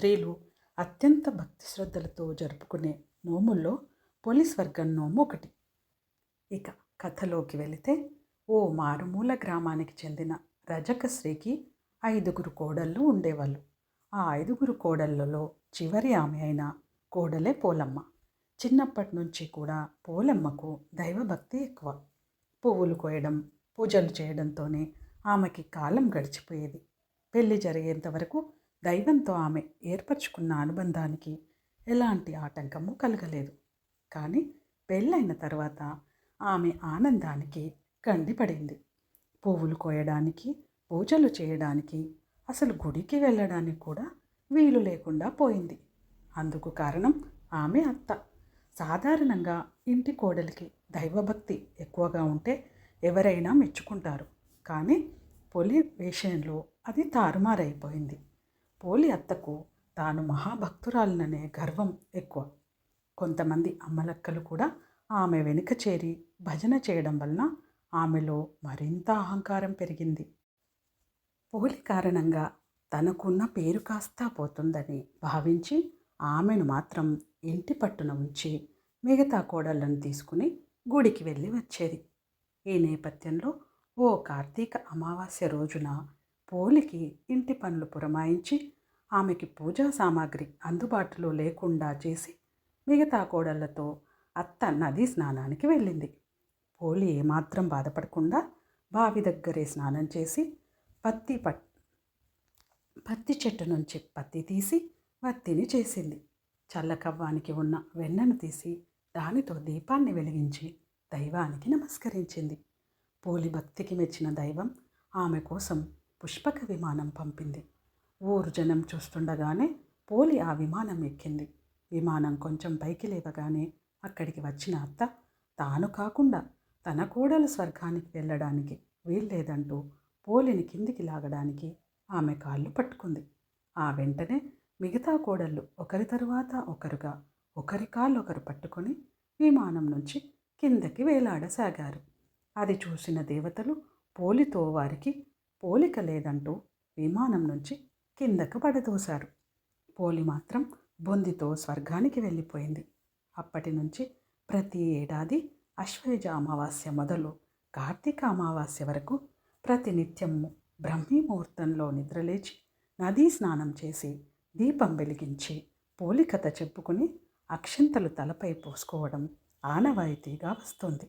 స్త్రీలు అత్యంత భక్తి శ్రద్ధలతో జరుపుకునే నోముల్లో పోలీస్ వర్గం నోము ఒకటి. ఇక కథలోకి వెళితే ఓ మారుమూల గ్రామానికి చెందిన రజక స్త్రీకి ఐదుగురు కోడళ్ళు ఉండేవాళ్ళు. ఆ ఐదుగురు కోడళ్ళలో చివరి ఆమె అయిన కోడలే పోలమ్మ. చిన్నప్పటి నుంచి కూడా పోలమ్మకు దైవభక్తి ఎక్కువ. పువ్వులు కోయడం పూజలు చేయడంతోనే ఆమెకి కాలం గడిచిపోయేది. పెళ్ళి జరిగేంత వరకు దైవంతో ఆమె ఏర్పరచుకున్న అనుబంధానికి ఎలాంటి ఆటంకము కలగలేదు. కానీ పెళ్ళైన తర్వాత ఆమె ఆనందానికి గండిపడింది పువ్వులు కోయడానికి పూజలు చేయడానికి అసలు గుడికి వెళ్ళడానికి కూడా వీలు లేకుండా పోయింది. అందుకు కారణం ఆమె అత్త. సాధారణంగా ఇంటి కోడలికి దైవభక్తి ఎక్కువగా ఉంటే ఎవరైనా మెచ్చుకుంటారు. కానీ పొలి విషయంలో అది తారుమారైపోయింది. పోలి అత్తకు తాను మహాభక్తురాలననే గర్వం ఎక్కువ. కొంతమంది అమ్మలక్కలు కూడా ఆమె వెనుక చేరి భజన చేయడం వలన ఆమెలో మరింత అహంకారం పెరిగింది. పోలి కారణంగా తనకున్న పేరు కాస్తా పోతుందని భావించి ఆమెను మాత్రం ఇంటి పట్టున ఉంచి మిగతా కోడళ్ళను తీసుకుని గుడికి వెళ్ళి వచ్చేది. ఈ నేపథ్యంలో ఓ కార్తీక అమావాస్య రోజున పోలికి ఇంటి పనులు పురమాయించి ఆమెకి పూజా సామాగ్రి అందుబాటులో లేకుండా చేసి మిగతా కోడళ్ళతో అత్త నదీ స్నానానికి వెళ్ళింది. పోలి ఏమాత్రం బాధపడకుండా బావి దగ్గరే స్నానం చేసి పత్తి పట్ పత్తి చెట్టు నుంచి పత్తి తీసి వత్తిని చేసింది. చల్లకవ్వానికి ఉన్న వెన్నను తీసి దానితో దీపాన్ని వెలిగించి దైవానికి నమస్కరించింది. పోలి భక్తికి మెచ్చిన దైవం ఆమె కోసం పుష్పక విమానం పంపింది. ఊరు జనం చూస్తుండగానే పోలి ఆ విమానం ఎక్కింది. విమానం కొంచెం పైకి లేవగానే అక్కడికి వచ్చిన అత్త తాను కాకుండా తన కోడలు స్వర్గానికి వెళ్ళడానికి వీల్లేదంటూ పోలిని కిందికి లాగడానికి ఆమె కాళ్ళు పట్టుకుంది. ఆ వెంటనే మిగతా కోడళ్ళు ఒకరి తరువాత ఒకరుగా ఒకరి కాళ్ళు ఒకరు పట్టుకొని విమానం నుంచి కిందకి వేలాడసాగారు. అది చూసిన దేవతలు పోలితో వారికి పోలిక లేదంటూ విమానం నుంచి కిందకు పడదోశారు. పోలి మాత్రం బొందితో స్వర్గానికి వెళ్ళిపోయింది. అప్పటి నుంచి ప్రతి ఏడాది అశ్వయుజ అమావాస్య మొదలు కార్తీక అమావాస్య వరకు ప్రతినిత్యము బ్రహ్మీ ముహూర్తంలో నిద్రలేచి నదీ స్నానం చేసి దీపం వెలిగించి పోలికత చెప్పుకుని అక్షంతలు తలపై పోసుకోవడం ఆనవాయితీగా వస్తుంది.